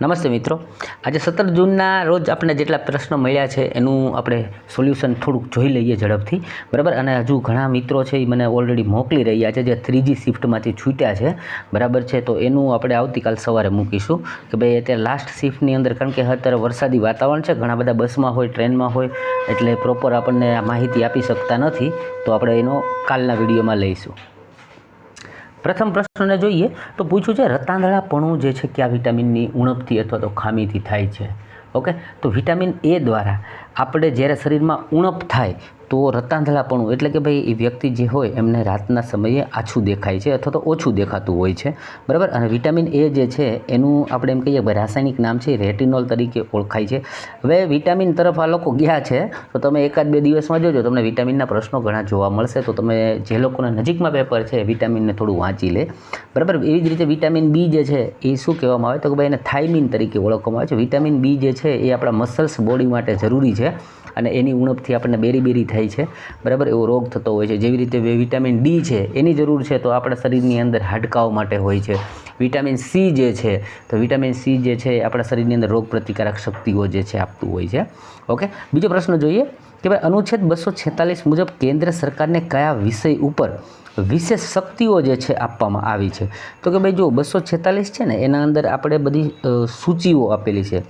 નમસ્તે મિત્રો. આજે સત્તર જૂનના રોજ આપણે જેટલા પ્રશ્નો મળ્યા છે એનું આપણે સોલ્યુશન થોડુંક જોઈ લઈએ ઝડપથી. બરાબર? અને હજુ ઘણા મિત્રો છે એ મને ઓલરેડી મોકલી રહ્યા છે જે થ્રીજી શિફ્ટમાંથી છૂટ્યા છે. બરાબર છે? તો એનું આપણે આવતીકાલ સવારે મૂકીશું કે ભાઈ અત્યારે લાસ્ટ શિફ્ટની અંદર કારણ કે અત્યારે વરસાદી વાતાવરણ છે, ઘણા બધા બસમાં હોય, ટ્રેનમાં હોય, એટલે પ્રોપર આપણને માહિતી આપી શકતા નથી. તો આપણે એનો કાલના વિડીયોમાં લઈશું. પ્રથમ પ્રશ્નને જોઈએ તો પૂછ્યું છે, રતાંધળાપણું જે છે, કયા વિટામિનની ઉણપથી અથવા તો ખામીથી થાય છે? ઓકે? તો વિટામિન એ દ્વારા આપણે જ્યારે શરીરમાં ઉણપ થાય તો રતાંધળાપણું એટલે કે ભાઈ એ વ્યક્તિ જે હોય એમને રાતના સમયે આછું દેખાય છે અથવા તો ઓછું દેખાતું હોય છે. બરાબર? અને વિટામિન એ જે છે એનું આપણે એમ કહીએ રાસાયણિક નામ છે રેટિનોલ તરીકે ઓળખાય છે. હવે વિટામિન તરફ આ લોકો ગયા છે, તો તમે એકાદ બે દિવસમાં જોજો, તમને વિટામિનના પ્રશ્નો ઘણા જોવા મળશે, તો તમે જે લોકોના નજીકમાં પેપર છે વિટામિનને થોડું વાંચી લે. બરાબર? એવી જ રીતે વિટામિન બી જે છે એ શું કહેવામાં આવે? તો કે ભાઈ એને થાઇમિન તરીકે ઓળખવામાં આવે છે. વિટામિન બી જે છે એ આપણા મસલ્સ બોડી માટે જરૂરી છે. અને એની ઉણપથી આપણને બેરી બેરી થાય છે. બરાબર? એવો રોગ થતો હોય છે. જેવી રીતે વિટામિન ડી છે, એની જરૂર છે, તો આપણા શરીરની અંદર હાડકાઓ માટે હોય છે. વિટામિન સી જે છે, તો વિટામિન સી જે છે એ આપણા શરીરની અંદર રોગ પ્રતિકારક શક્તિઓ જે છે આપતું હોય છે. ઓકે? બીજો પ્રશ્ન જોઈએ કે ભાઈ, અનુચ્છેદ બસો છેતાલીસ મુજબ કેન્દ્ર સરકારને કયા વિષય ઉપર વિશેષ શક્તિઓ જે છે આપવામાં આવી છે? તો કે ભાઈ, જો બસો છેતાલીસ છે ને, એના અંદર આપણે બધી સૂચિઓ આપેલી છે.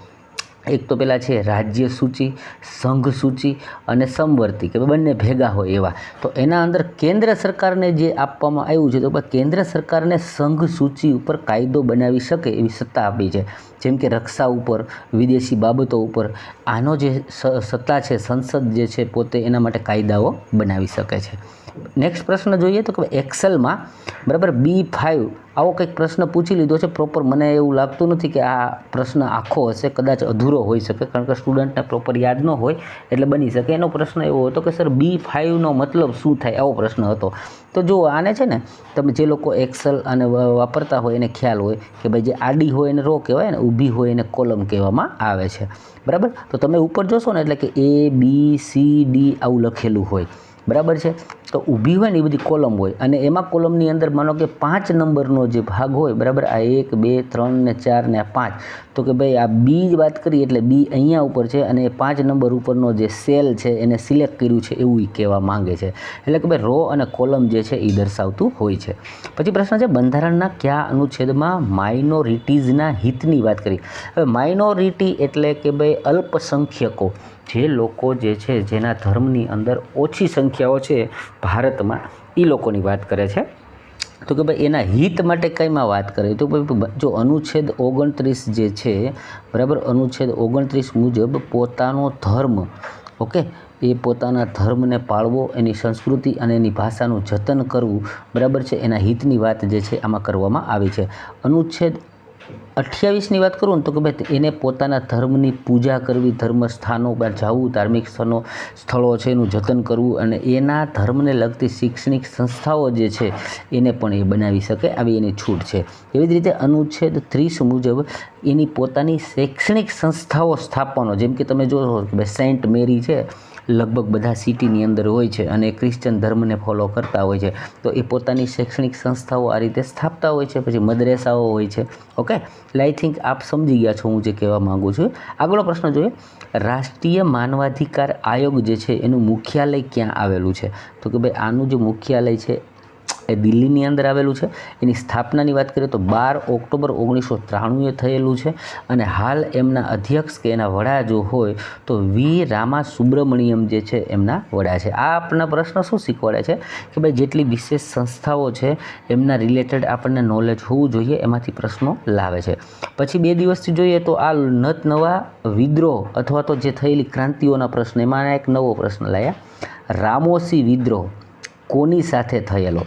એક તો પેલા છે રાજ્ય સૂચિ, સંઘ સૂચિ અને સમવર્તી કે બંને ભેગા હોય એવા. તો એના અંદર કેન્દ્ર સરકારને જે આપવામાં આવ્યું છે, તો કેન્દ્ર સરકારને સંઘ સૂચિ ઉપર કાયદો બનાવી શકે એવી સત્તા આપી છે. જેમ કે રક્ષા ઉપર, વિદેશી બાબતો ઉપર, આનો જે સત્તા છે, સંસદ જે છે પોતે એના માટે કાયદાઓ બનાવી શકે છે. નેક્સ્ટ પ્રશ્ન જોઈએ તો કે એક્સેલમાં બરાબર બી ફાઇવ આવો કંઈક પ્રશ્ન પૂછી લીધો છે પ્રોપર મને એવું લાગતું નથી કે આ પ્રશ્ન આખો હશે, કદાચ અધૂરો હોઈ શકે, કારણ કે સ્ટુડન્ટને પ્રોપર યાદ ન હોય, એટલે બની શકે. એનો પ્રશ્ન એવો હતો કે, સર બી ફાઇવનો મતલબ શું થાય? આવો પ્રશ્ન હતો. તો જુઓ, આને છે ને, તમે જે લોકો એક્સેલ અને વાપરતા હોય એને ખ્યાલ હોય કે ભાઈ જે આડી હોય એને રો કહેવાય ને, ઊભી હોય એને કોલમ કહેવામાં આવે છે. બરાબર? તો તમે ઉપર જોશો ને એટલે કે એ બી સી ડી આવું લખેલું હોય. બરાબર છે? તો ઊભી હોય ને એ બધી કોલમ હોય. અને એમાં કોલમની અંદર માનો કે પાંચ નંબરનો જે ભાગ હોય, બરાબર? આ એક, બે, ત્રણ ને ચાર ને આ પાંચ. તો કે ભાઈ, આ બી વાત કરીએ એટલે બી અહીંયા ઉપર છે અને પાંચ નંબર ઉપરનો જે સેલ છે એને સિલેક્ટ કર્યું છે એવું એ કહેવા માંગે છે. એટલે કે ભાઈ, રો અને કોલમ જે છે એ દર્શાવતું હોય છે. પછી પ્રશ્ન છે, બંધારણના કયા અનુચ્છેદમાં માઇનોરિટીઝના હિતની વાત કરી? હવે માઇનોરિટી એટલે કે ભાઈ, અલ્પસંખ્યકો. જે લોકો જે છે, જેના ધર્મની અંદર ઓછી સંખ્યાઓ છે ભારતમાં એ લોકોની વાત કરે છે. તો કે ભાઈ એના હિત માટે કંઈમાં વાત કરે? તો ભાઈ જો અનુચ્છેદ ઓગણત્રીસ જે છે, બરાબર? અનુચ્છેદ ઓગણત્રીસ મુજબ પોતાનો ધર્મ, ઓકે? એ પોતાના ધર્મને પાળવો, એની સંસ્કૃતિ અને એની ભાષાનું જતન કરવું, બરાબર છે? એના હિતની વાત જે છે, આમાં કરવામાં આવી છે. અનુચ્છેદ અઠ્યાવીસની વાત કરું ને તો કે ભાઈ એને પોતાના ધર્મની પૂજા કરવી ધર્મ સ્થાનો પર જવું, ધાર્મિક સ્થળો સ્થળો છે એનું જતન કરવું અને એના ધર્મને લગતી શૈક્ષણિક સંસ્થાઓ જે છે, એને પણ એ બનાવી શકે આવી એની છૂટ છે. એવી જ રીતે અનુચ્છેદ ત્રીસ મુજબ એની પોતાની શૈક્ષણિક સંસ્થાઓ સ્થાપવાનો, જેમ કે તમે જોશો કે ભાઈ સેન્ટ મેરી છે લગભગ બધા સિટીની અંદર હોય છે અને ક્રિશ્ચન ધર્મને ફોલો કરતા હોય છે. તો એ પોતાની શૈક્ષણિક સંસ્થાઓ આ રીતે સ્થાપતા હોય છે, પછી મદ્રેસાઓ હોય છે. ઓકે એટલે આઈ થિંક આપ સમજી ગયા છો હું જે કહેવા માગું છું. આગળનો પ્રશ્ન જોઈએ. રાષ્ટ્રીય માનવાધિકાર આયોગ જે છે એનું મુખ્યાલય ક્યાં આવેલું છે? તો કે ભાઈ આનું જે મુખ્યાલય છે એ દિલ્હીની અંદર આવેલું છે. એની સ્થાપનાની વાત કરીએ તો બાર ઓક્ટોબર ઓગણીસો ત્રાણુંએ થયેલું છે અને હાલ એમના અધ્યક્ષ કે એના વડા જો હોય તો વી રામા સુબ્રમણ્યમ જે છે એમના વડા છે. આ આપણા પ્રશ્ન શું શીખવાડે છે? કે ભાઈ જેટલી વિશેષ સંસ્થાઓ છે એમના રિલેટેડ આપણને નોલેજ હોવું જોઈએ, એમાંથી પ્રશ્નો લાવે છે. પછી બે દિવસથી જોઈએ તો આ નત નવા વિદ્રોહ અથવા તો જે થયેલી ક્રાંતિઓના પ્રશ્ન, એમાં એક નવો પ્રશ્ન લાયા. રામોસી વિદ્રોહ કોની સાથે થયેલો?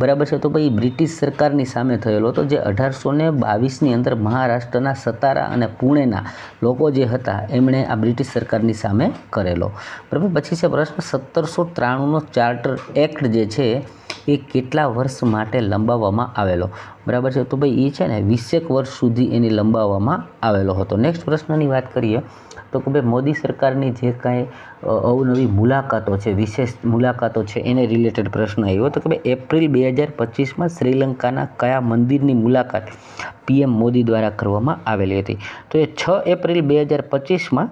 બરાબર છે? તો ભાઈ બ્રિટિશ સરકારની સામે થયેલો હતો જે અઢારસો ને બાવીસની અંદર મહારાષ્ટ્રના સતારા અને પુણેના લોકો જે હતા, એમણે આ બ્રિટિશ સરકારની સામે કરેલો. બરાબર? પછી છે પ્રશ્ન સત્તરસો ત્રાણુંનો ચાર્ટર એક્ટ જે છે એ કેટલા વર્ષ માટે લંબાવવામાં આવેલો? બરાબર છે? તો ભાઈ, એ છે ને વીસેક વર્ષ સુધી એને લંબાવવામાં આવેલો હતો. નેક્સ્ટ પ્રશ્નની વાત કરીએ તો કે ભાઈ, મોદી સરકારની જે કાંઈ અવનવી મુલાકાતો છે, વિશેષ મુલાકાતો છે, એને રિલેટેડ પ્રશ્ન આવ્યો તો કે ભાઈ, એપ્રિલ બે હજાર પચીસમાં શ્રીલંકાના કયા મંદિરની મુલાકાત પીએમ મોદી દ્વારા કરવામાં આવેલી હતી? તો એ છ એપ્રિલ બે હજાર પચીસમાં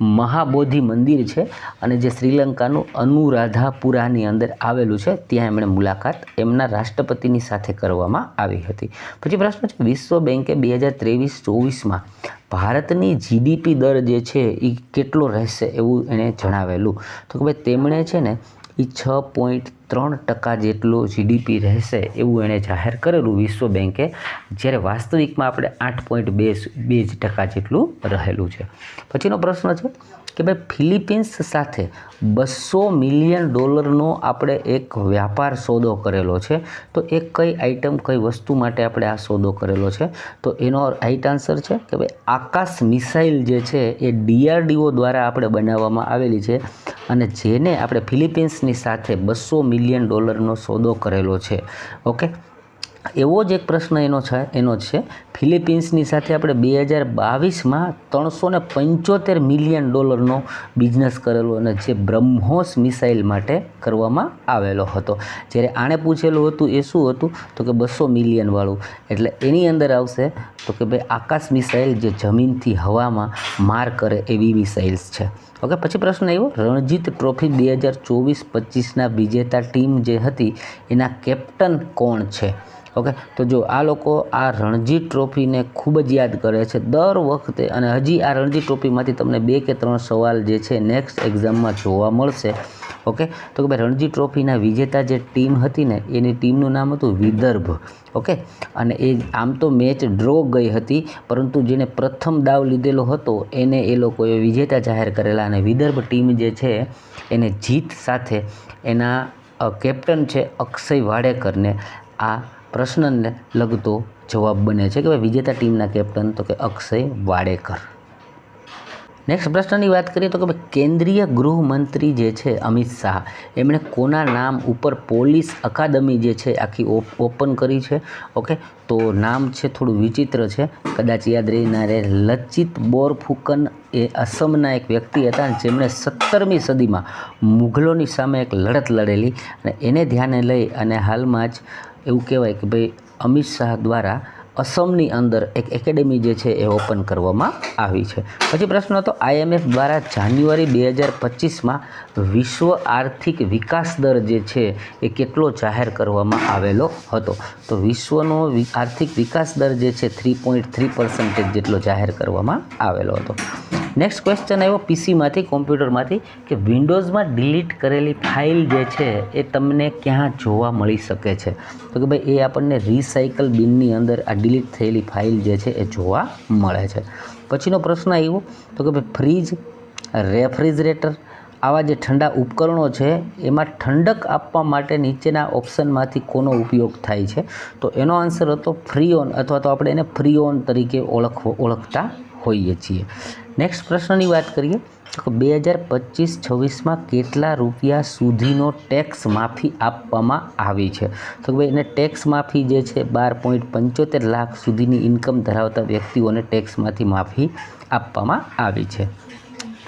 મહાબોધિ મંદિર છે અને જે શ્રીલંકાનું અનુરાધાપુરાની અંદર આવેલું છે, ત્યાં એમણે મુલાકાત એમના રાષ્ટ્રપતિની સાથે કરવામાં આવી હતી. પછી પ્રશ્ન છે, વિશ્વ બેંકે બે હજાર ત્રેવીસ ચોવીસમાં ભારતની જીડીપી દર જે છે એ કેટલો રહેશે એવું એણે જણાવેલું. તો કે ભાઈ, તેમણે છે ને એ છ પોઈન્ટ ત્રણ ટકા જેટલું જીડીપી રહેશે એવું એણે જાહેર કરેલું વિશ્વ બેંકે, જ્યારે વાસ્તવિકમાં આપણે આઠ પોઈન્ટ બે બે જ ટકા જેટલું રહેલું છે. પછીનો પ્રશ્ન છે કે ભાઈ ફિલિપિન્સ સાથે બસો મિલિયન ડોલરનો આપણે એક વ્યાપાર સોદો કરેલો છે, તો એ કઈ આઇટમ કઈ વસ્તુ માટે આપણે આ સોદો કરેલો છે? તો એનો રાઈટ આન્સર છે કે ભાઈ આકાશ મિસાઇલ જે છે એ ડીઆરડીઓ દ્વારા આપણે બનાવવામાં આવેલી છે અને જેને આપણે ફિલિપિન્સની સાથે બસો મિલિયન ડોલરનો સોદો કરેલો છે. ઓકે? એવો જ એક પ્રશ્ન એનો છે એનો છે. ફિલિપિન્સની સાથે આપણે બે હજાર બાવીસમાં ત્રણસો ને પંચોતેર મિલિયન ડોલરનો બિઝનેસ કરેલો અને જે બ્રહ્મોસ મિસાઇલ માટે કરવામાં આવેલો હતો. જ્યારે આણે પૂછેલું હતું એ શું હતું? તો કે બસો મિલિયનવાળું એટલે એની અંદર આવશે, તો કે ભાઈ આકાશ મિસાઇલ જે જમીનથી હવામાં માર કરે એવી મિસાઇલ્સ છે. ઓકે, પછી પ્રશ્ન આવ્યો. રણજીત ટ્રોફી બે હજાર ચોવીસ પચીસના વિજેતા ટીમ જે હતી, એના કેપ્ટન કોણ છે? ઓકે? તો જો આ લોકો આ રણજી ટ્રોફીને ખૂબ જ યાદ કરે છે. દર વખતે અને હજી આ રણજી ટ્રોફીમાંથી તમને બે કે ત્રણ સવાલ જે છે નેક્સ્ટ એક્ઝામમાં જોવા મળશે. ઓકે? તો કે ભાઈ રણજી ટ્રોફીના વિજેતા જે ટીમ હતી ને, એની ટીમનું નામ હતું વિદર્ભ. ઓકે? અને એ આમ તો મેચ ડ્રો ગઈ હતી, પરંતુ જેને પ્રથમ દાવ લીધેલો હતો, એને એ લોકોએ વિજેતા જાહેર કરેલા અને વિદર્ભ ટીમ જે છે, એને જીત સાથે એના કેપ્ટન છે અક્ષય વાડેકરને આ પ્રશ્નને લગતો જવાબ બને છે કે ભાઈ વિજેતા ટીમના કેપ્ટન તો કે અક્ષય વાડેકર. નેક્સ્ટ પ્રશ્નની વાત કરીએ તો કે ભાઈ કેન્દ્રીય ગૃહમંત્રી જે છે અમિત શાહ, એમણે કોના નામ ઉપર પોલીસ અકાદમી જે છે આખી ઓપ- ઓપન કરી છે? ઓકે, તો નામ છે થોડું વિચિત્ર છે. કદાચ યાદ રહીનારે લચિત બોરફુકન એ અસમના એક વ્યક્તિ હતા જેમણે સત્તરમી સદીમાં મુઘલોની સામે એક લડત લડેલી અને એને ધ્યાને લઈ અને હાલમાં જ એવું કહેવાય કે ભાઈ અમિત શાહ દ્વારા અસમની અંદર એક એકેડેમી જે છે એ ઓપન કરવામાં આવી છે. પછી પ્રશ્ન હતો, આઈએમએફ દ્વારા જાન્યુઆરી બે હજાર પચીસમાં વિશ્વ આર્થિક વિકાસ દર જે છે એ કેટલો જાહેર કરવામાં આવેલો હતો? તો વિશ્વનો આર્થિક વિકાસ દર જે છે થ્રી પોઈન્ટ થ્રી પર્સન્ટેજ જેટલો જાહેર કરવામાં આવેલો હતો. નેક્સ્ટ ક્વેશ્ચન આવ્યો પીસીમાંથી કોમ્પ્યુટરમાંથી કે વિન્ડોઝમાં ડિલીટ કરેલી ફાઇલ જે છે, એ તમને ક્યાં જોવા મળી શકે છે? તો કે ભાઈ, એ આપણને રિસાયકલ બિનની અંદર આ ડિલીટ થયેલી ફાઇલ જે છે, એ જોવા મળે છે. પછીનો પ્રશ્ન આવ્યો, તો કે ભાઈ, ફ્રીજ, રેફ્રિજરેટર, આવા જે ઠંડા ઉપકરણો છે, એમાં ઠંડક આપવા માટે નીચેના ઓપ્શનમાંથી કોનો ઉપયોગ થાય છે? તો એનો આન્સર હતો ફ્રીઓન અથવા તો આપણે એને ફ્રીઓન તરીકે ઓળખ ઓળખતા હોઈએ છીએ. નેક્સ્ટ પ્રશ્નની વાત કરીએ, તો બે હજાર પચીસ છવ્વીસમાં કેટલા રૂપિયા સુધીનો ટેક્સ માફી આપવામાં આવી છે? તો ભાઈ, એને ટેક્સ માફી જે છે, બાર પોઈન્ટ પંચોતેર લાખ સુધીની ઇન્કમ ધરાવતા વ્યક્તિઓને ટેક્સમાંથી માફી આપવામાં આવી છે.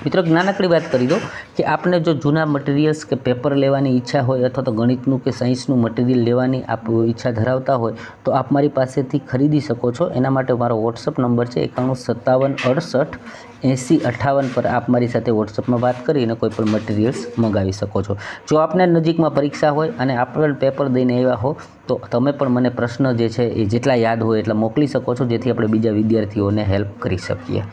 મિત્રો, નાનકડી વાત કરી દો કે આપને જો જૂના મટીરિયલ્સ કે પેપર લેવાની ઈચ્છા હોય અથવા તો ગણિતનું કે સાયન્સનું મટીરિયલ લેવાની આપ ઈચ્છા ધરાવતા હોય, તો આપ મારી પાસેથી ખરીદી શકો છો. એના માટે મારો વોટ્સઅપ નંબર છે એકાણું સત્તાવન અડસઠ એંસી અઠ્ઠાવન પર આપ મારી સાથે વોટ્સઅપમાં વાત કરીને કોઈ પણ મટીરિયલ્સ મંગાવી શકો છો. જો આપને નજીકમાં પરીક્ષા હોય અને આપણે પેપર દઈને આવ્યા હો, તો તમે પણ મને પ્રશ્ન જે છે એ જેટલા યાદ હોય એટલા મોકલી શકો છો, જેથી આપણે બીજા વિદ્યાર્થીઓને હેલ્પ કરી શકીએ.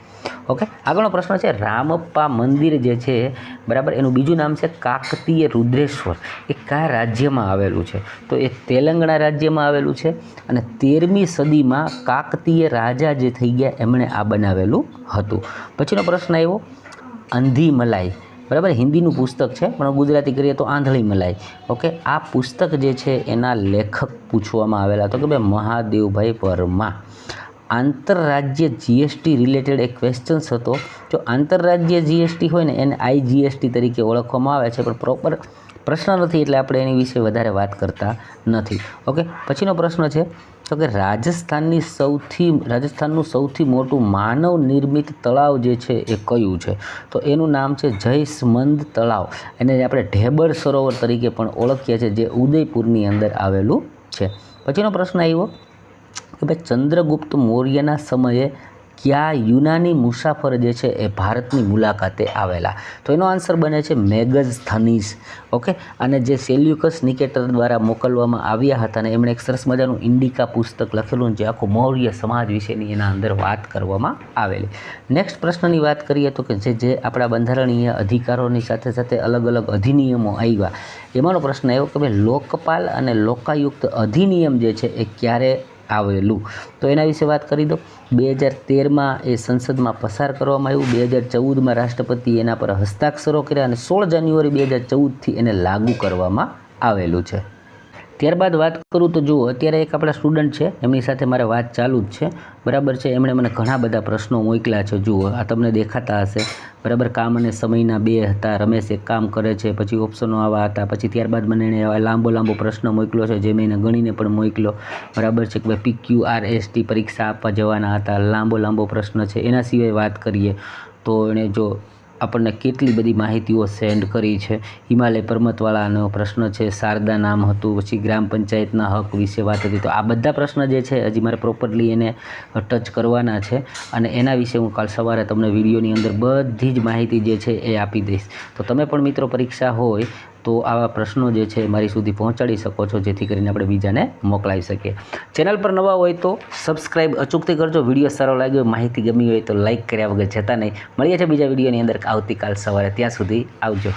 ઓકે? આગળનો પ્રશ્ન છે, રામપ્પા મંદિર જે છે, બરાબર, એનું બીજું નામ છે કાકતીય રુદ્રેશ્વર. એ કયા રાજ્યમાં આવેલું છે? તો એ તેલંગણા રાજ્યમાં આવેલું છે અને તેરમી સદીમાં કાકતીય રાજા જે થઈ ગયા, એમણે આ બનાવેલું હતું. પછીનો પ્રશ્ન આવ્યો, અંધી મલાઈ. બરાબર, હિન્દીનું પુસ્તક છે, પણ ગુજરાતી કરીએ તો આંધળી મલાઈ. ઓકે? આ પુસ્તક જે છે, એના લેખક પૂછવામાં આવેલા તો કે ભાઈ મહાદેવભાઈ વર્મા. આંતરરાજ્ય જીએસટી રિલેટેડ એક ક્વેશ્ચન્સ હતો. જો આંતરરાજ્ય જીએસટી હોય ને એને આઈ જીએસટી તરીકે ઓળખવામાં આવે છે, પણ પ્રોપર પ્રશ્ન નથી એટલે આપણે એની વિશે વધારે વાત કરતા નથી. ઓકે પછીનો પ્રશ્ન છે, તો કે રાજસ્થાનની સૌથી, રાજસ્થાનનું સૌથી મોટું માનવ નિર્મિત તળાવ જે છે એ કયું છે? તો એનું નામ છે જયસમંદ તળાવ. એને આપણે ઢેબર સરોવર તરીકે પણ ઓળખીએ છીએ, જે ઉદયપુરની અંદર આવેલું છે. પછીનો પ્રશ્ન આવ્યો કે ભાઈ ચંદ્રગુપ્ત મૌર્યના સમયે કયા યુનાની મુસાફર જે છે એ ભારતની મુલાકાતે આવેલા. તો એનો આન્સર બને છે મેગઝ થનીસ. ઓકે? અને જે સેલ્યુકસ નિકેટર દ્વારા મોકલવામાં આવ્યા હતા અને એમણે એક સરસ મજાનું ઇન્ડિકા પુસ્તક લખેલું જે આખું મૌર્ય સમાજ વિશેની એના અંદર વાત કરવામાં આવેલી. નેક્સ્ટ પ્રશ્નની વાત કરીએ તો કે જે જે આપણા બંધારણીય અધિકારોની સાથે સાથે અલગ અલગ અધિનિયમો આવ્યા. એમાંનો પ્રશ્ન એવો કે ભાઈ લોકપાલ અને લોકાયુક્ત અધિનિયમ જે છે એ ક્યારે આવેલું. તો એના વિશે વાત કરી દો. બે હજાર તેરમાં એ સંસદમાં પસાર કરવામાં આવ્યું. બે હજાર ચૌદમાં રાષ્ટ્રપતિ એના પર હસ્તાક્ષરો કર્યા અને સોળ જાન્યુઆરી બે હજાર ચૌદથી એને લાગુ કરવામાં આવેલું છે. ત્યારબાદ વાત કરું તો જુઓ, અત્યારે એક આપણા સ્ટુડન્ટ છે, એમની સાથે મારે વાત ચાલુ જ છે. બરાબર છે, એમણે મને ઘણા બધા પ્રશ્નો મોકલ્યા છે, જુઓ, આ તમને દેખાતા હશે. બરાબર, કામ અને સમયના બે હતા, રમેશ એક કામ કરે છે, પછી ઓપ્શનો આવા હતા, પછી ત્યારબાદ મને એણે આવા લાંબો લાંબો પ્રશ્ન મોકલ્યો છે, જે મેં એને ગણીને પણ મોકલ્યો. બરાબર છે, કે ભાઈ P Q R S T પરીક્ષા આપવા જવાના હતા, લાંબો લાંબો પ્રશ્ન છે, એના સિવાય વાત કરીએ તો એણે જો આપણને કેટલી બધી માહિતીઓ સેન્ડ કરી છે. હિમાલય પર્વતવાળાનો પ્રશ્ન છે, શારદા નામ હતું, પછી ગ્રામ પંચાયતના હક વિશે વાત હતી. તો આ બધા પ્રશ્ન જે છે, હજી મારે પ્રોપરલી એને ટચ કરવાના છે. અને એના વિશે હું કાલ સવારે તમને વિડીયોની અંદર બધી જ માહિતી જે છે એ આપી દઈશ. તો તમે પણ મિત્રો પરીક્ષા હોય તો આવા પ્રશ્નો જે છે મારી સુધી પહોંચાડી શકો છો, જેથી કરીને આપણે બીજાને મોકલાવી શકીએ. ચેનલ પર નવા હોય તો સબસ્ક્રાઈબ અચૂકથી કરજો, વીડિયો સારો લાગ્યો, માહિતી ગમી હોય તો લાઇક કર્યા વગર જતા નહીં. મળીએ છીએ બીજા વિડીયોની અંદર આવતીકાલ સવારે. ત્યાં સુધી આવજો.